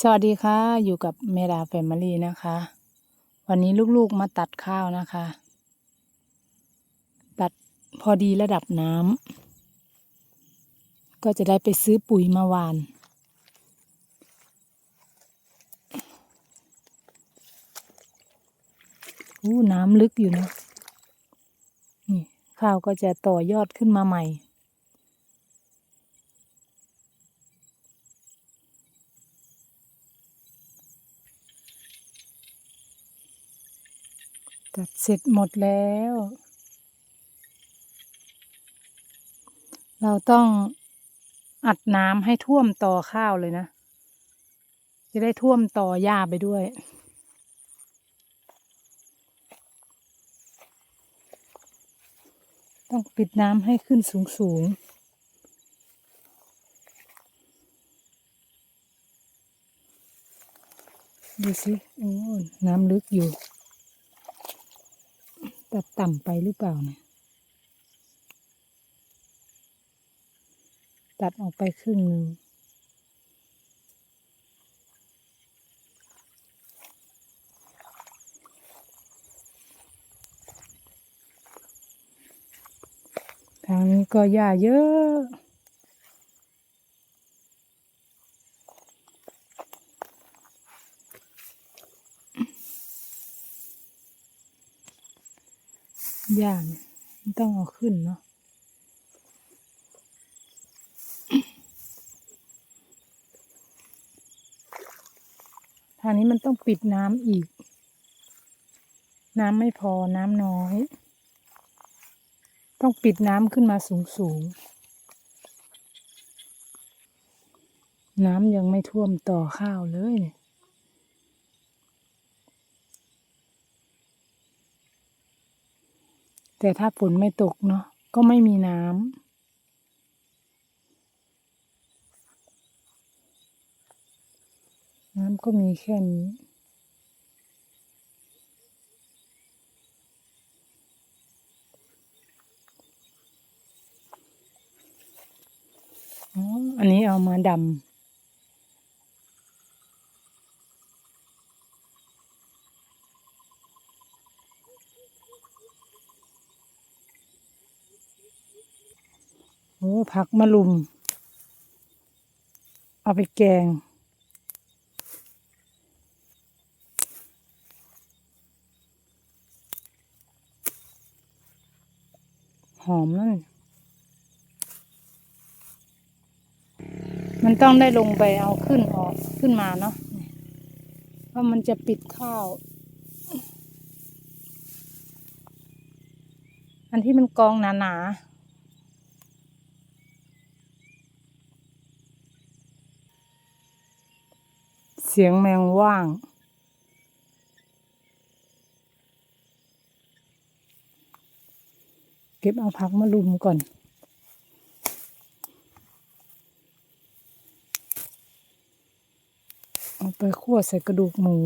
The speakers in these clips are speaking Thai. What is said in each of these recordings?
สวัสดีค่ะ อยู่กับเมดาแฟมิลี่นะคะ วันนี้ลูกๆมาตัดข้าวนะคะ ตัดพอดีระดับน้ำก็จะได้ไปซื้อปุ๋ยมาหวาน อู้น้ำลึกอยู่นะนี่ข้าวก็จะต่อยอดขึ้นมาใหม่ ตัดเสร็จหมดแล้ว เราต้องอัดน้ำให้ท่วมต่อข้าวเลยนะ จะได้ท่วมต่อหญ้าไปด้วย ต้องปิดน้ำให้ขึ้นสูงสูงดูสิโอ้น้ำลึกอยู่ ตัดต่ำไปหรือเปล่าเนี่ยตัดออกไปครึ่งหนึ่งทางนี้ก็หญ้าเยอะ หญ้าเนี่ยมันต้องเอาขึ้นเนาะทางนี้มันต้องปิดน้ำอีก น้ำไม่พอน้ำน้อย ต้องปิดน้ำขึ้นมาสูงสูงๆน้ำยังไม่ท่วมต่อข้าวเลยเนี่ย แต่ถ้าฝนไม่ตกเนาะก็ไม่มีน้ำน้ำก็มีแค่นี้อ๋ออันนี้เอามาดำ โอ้ผักมะลุม เอาไปแกง หอมนั่นมันต้องได้ลงไปเอาขึ้นออกขึ้นมาเนาะเพราะมันจะปิดข้าว อันที่มันกองหนาๆเสียงแมงว่าง เก็บเอาผักมาลุมก่อน เอาไปคั่วใส่กระดูกหมู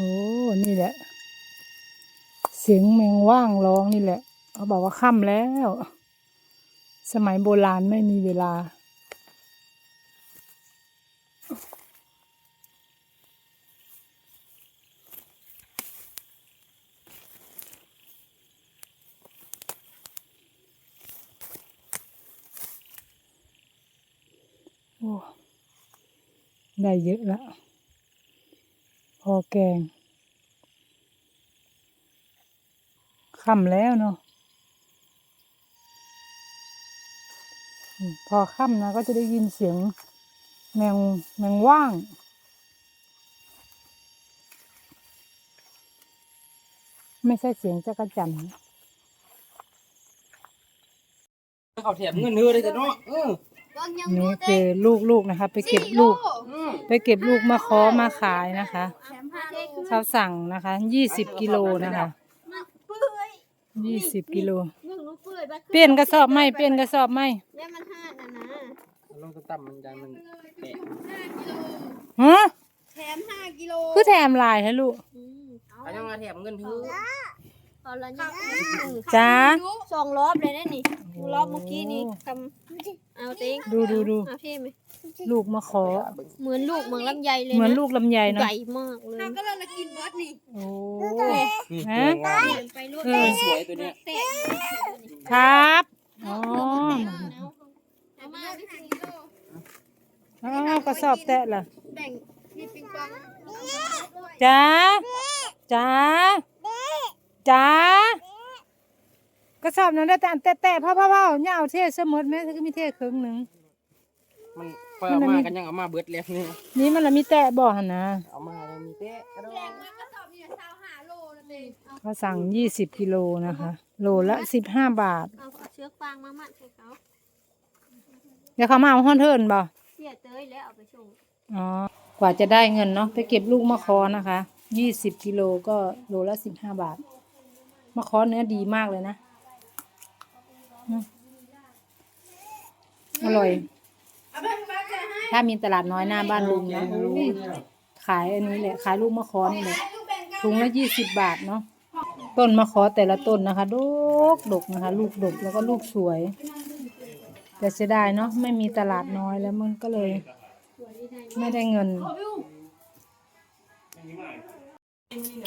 โอ้นี่แหละ เสียงแมงว่างร้องนี่แหละ เขาบอกว่าค่ำแล้ว สมัยโบราณไม่มีเวลา โอ้ ได้เยอะละพ อแกงค่ำแล้วเนาะพอค่ำนะก็จะได้ยินเสียงแมงแมงว่าง ไม่ใช่เสียงจักรจันทร์เขาแถมเงินเนื้อเลยจ้ะเนาะ นี่คือลูกๆนะคะ ไปเก็บลูก ไปเก็บลูกมาขอมาขายนะคะเขาสั่งนะคะยี่สิบกิโลนะคะยี่สิบกิโลเปลี่ยนกระสอบไหมเปลี่ยนกระสอบไหมแม่มันห้านะนะลงต่ำมันยันมันแปะฮะแถมห้ากิโลคือแถมลายฮะลูกเอาเขายังมาแถมเงินเธอเอจ้าสองรอบเลยนะนี่รอบเมื่อกี้นี่ทำ เอาเต็งดูดูดูเอาพี่ไหมลูกมาขอ เหมือนลูกเหมือนลำไยเลยเหมือนนะลูกลำไยเนาะใหญ่มากเลยก็เรากินเบิร์ดนี่โอ้นี่ฮะตัวงามเดินไปลูกเออสวยตัวเนี้ยเตะครับอ๋อเอามาพี่สิงโตอ้าวกระสอบแตะล่ะแบ่งพี่ปิงปองจ้าจ้าจ้า กระสอบนั้นได้แต่อันแตะๆพ่อพ่อพ่อเนี่ยเอาเทสมมติแม่ถ้าก็มีเทครึ่งหนึ่งมันเปิดมากันยังเอามาเบิดแล้วนี่นี่มันละมีแตะบ่หันนะเอามาแล้วมีเตะกระโดดแรงมากกระสอบนี่สาวหาโลนั่นเองเขาสั่งยี่สิบกิโลนะคะ โลละสิบห้าบาทเอาเอาเชือกฟางมามัดให้เขาเดี๋ยวเขามาเอาห้อนเทิร์นบ่เสียเต้ยแล้วเอาไปส่งอ๋อกว่าจะได้เงินเนาะไปเก็บลูกมะคอนะคะยี่สิบกิโลก็โลละสิบห้าบาทมะคอเนื้อดีมากเลยนะ อืมอร่อย ถ้ามีตลาดน้อยหน้าบ้านลุงนะอุ้ยขายอันนี้แหละ ขายลูกมะคอนี่แหละถุงละยี่สิบบาทเนาะ ต้นมะคอแต่ละต้นนะคะ ดกดกนะคะ ลูกดกแล้วก็ลูกสวย แต่เสียดายเนาะ ไม่มีตลาดน้อยแล้วมันก็เลย ไม่ได้เงิน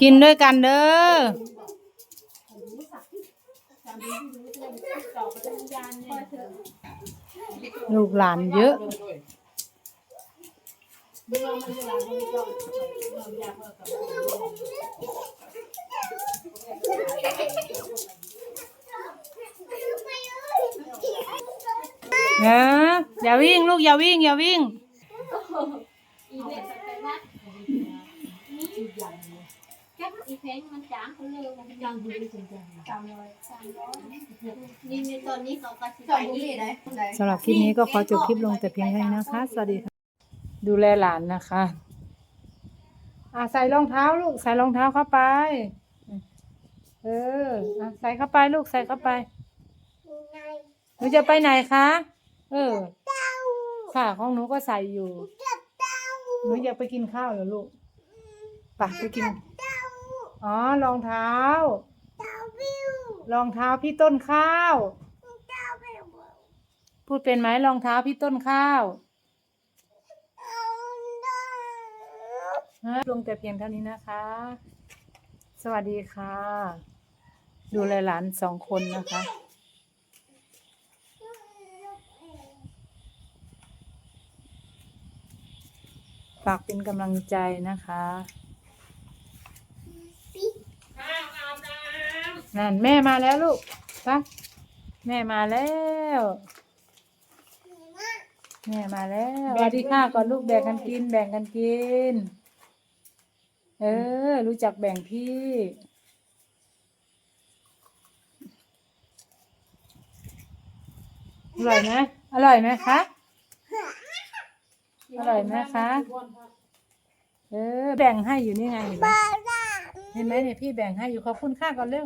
กินด้วยกันเด้อ ลูกหลานเยอะเอออย่าวิ่งลูกอย่าวิ่งอย่าวิ่ง อีเพนมันจางเขาเร็วมันจางดีจริงๆจางร้อยจางร้อยนี่ในตอนนี้เขาก็สิสอไปงบุหรี่ได้ได้สำหรับคลิปนี้ก็ขอจบคลิปลงแต่เพียงเท่านี้นะคะ สวัสดีค่ะ ดูแลหลานนะคะอะใส่รองเท้าลูก ใส่รองเท้าเข้าไป เอออะใส่เข้าไปลูกใส่เข้าไปหนูจะไปไหนคะ เออ ค่ะของหนูก็ใส่อยู่ หนูอยากไปกินข้าวเหรอลูก ไปไปกิน อ๋อรองเท้ารองเท้าพี่ต้นข้าวพูดเป็นไหมรองเท้าพี่ต้นข้าวฮะลงแต่เพียงเท่านี้นะคะ สวัสดีค่ะ ดูแลหลานสองคนนะคะ ฝากเป็นกำลังใจนะคะ นั่นแม่มาแล้วลูกไปแม่มาแล้ว แม่มาแล้วสวัสดีค่ะก่อนลูกแบ่งกันกิน แบ่งกันกิน เออ รู้จักแบ่งพี่ อร่อยไหมอร่อยไหมคะ อร่อยไหมคะ เออ แบ่งให้อยู่นี่ไง เห็นไหมเห็นไหมเนี่ยพี่แบ่งให้อยู่ขอบคุณค่าก่อนเร็ว